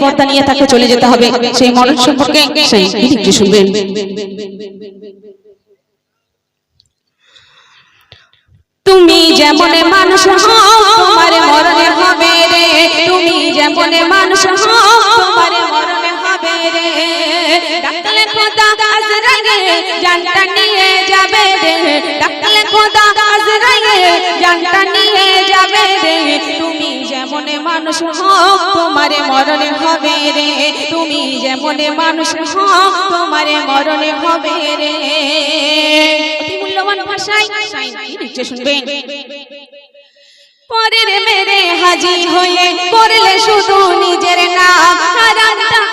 পর্দা নিয়ে তাকে চলে যেতে হবে। সেই মরণ সম্পর্কে শুনবেন। তুমি যেমন মানুষ তুমি যেমন মানুষ রে। ডাকলে জানটা নিয়ে যাবে রে। ডাকলে জানটা নিয়ে যাবে রে। তুমি যেমন মানুষ তোমার মরণে হবে রে। তুমি যেমন মানুষ তোমার হবে রে। মূল্যবান ভাষায় শুনবেন। পরের মেরে হাজি হয়ে করলে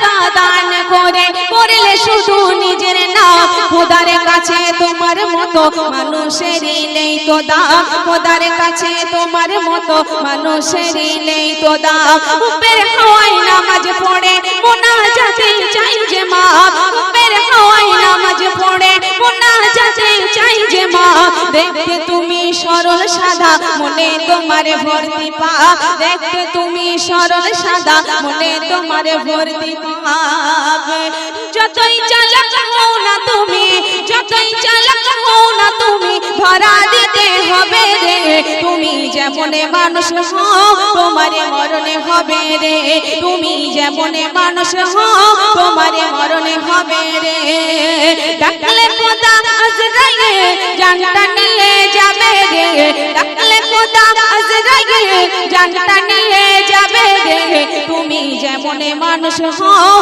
টাকা দান করে, করলে শুধু নিজের নাম। খোদার কাছে তোমার মতো মানুষেরই নেই তো দাম খোদার কাছে তোমার মতো মানুষেরই নেই তো দাম উপের হাওয়ায় নামাজ পড়ে সরল সাদা মনে তোমার ভর্তি পা। দেখতে তুমি সরল সাদা মনে তোমার ভর্তি যতই চালাক হও না তুমি, যতই চালাক হও না তুমি, ধরা দিতে হবে রে। তুমি যেমন মানুষ হও, তোমার মরণে হবে রে। তুমি যেমন মানুষ হও, তোমার মরণে হবে রে। ডাকলে খোদা যেমন মানুষ হও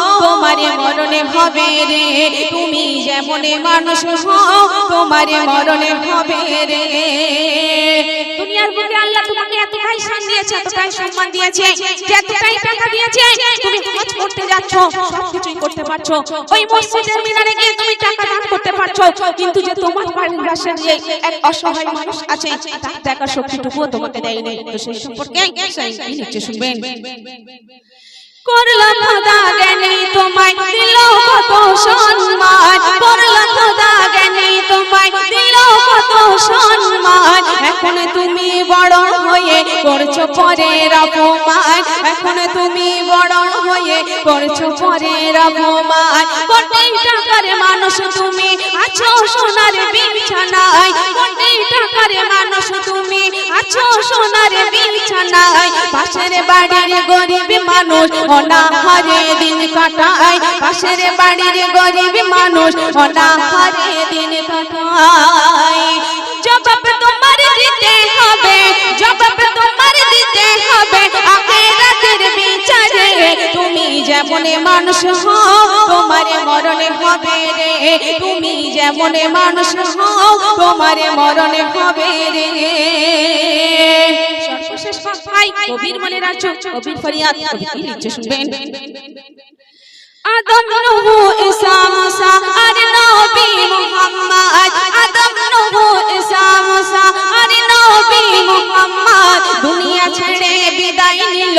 মরণে হবে রে। তুমি যেমন মানুষ হও তোমার মরণে হবে রে। তোমাকে দিয়েছে টাকা দিয়েছে, তুমি করতে ওই তুমি টাকা দান করতে পারছ। কিন্তু যে মানুষ দেখার তোমাকে সেই সম্পর্কে শুনবেন। করলাম খোদা জ্ঞানী, তোমায় দিল কত সম্মান। করলাম খোদা জ্ঞানী, তোমায় দিল কত সম্মান। এখন তুমি বড় হয়ে করছ পরের অপমান। এখন তুমি বড় হয়ে করছ পরের অপমান। কোটি টাকার মানুষ তুমি আছো সোনার বিছানায়। কোটি মানুষ তুমি আছো সোনার বিছানায়, পাশের বাড়ির গরিব মানুষ অনাহারে দিন কাটায়, পাশের বাড়ির গরিব মানুষ অনাহারে দিন কাটায়। জবাব তোমার দিতে হবে, জবাব তোমার দিতে হবে, আখেরাতের বিচারে তুমি যেমন মানুষ হবে রে তুমি যেমন মানুষ হও তোমার মরণে হবে রে। দুনিয়া ছেড়ে বিদায় নিল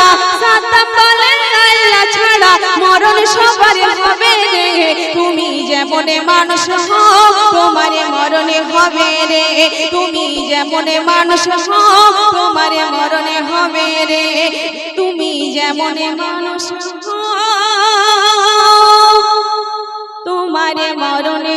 ছাড়া মরণ সবার হবে রে। তুমি যেমন মানুষ হও, তোমার মরণে হবে রে। তুমি যেমন মানুষ হও, তোমার মরণে হবে রে। তুমি যেমন মানুষ হও, তোমার মরণে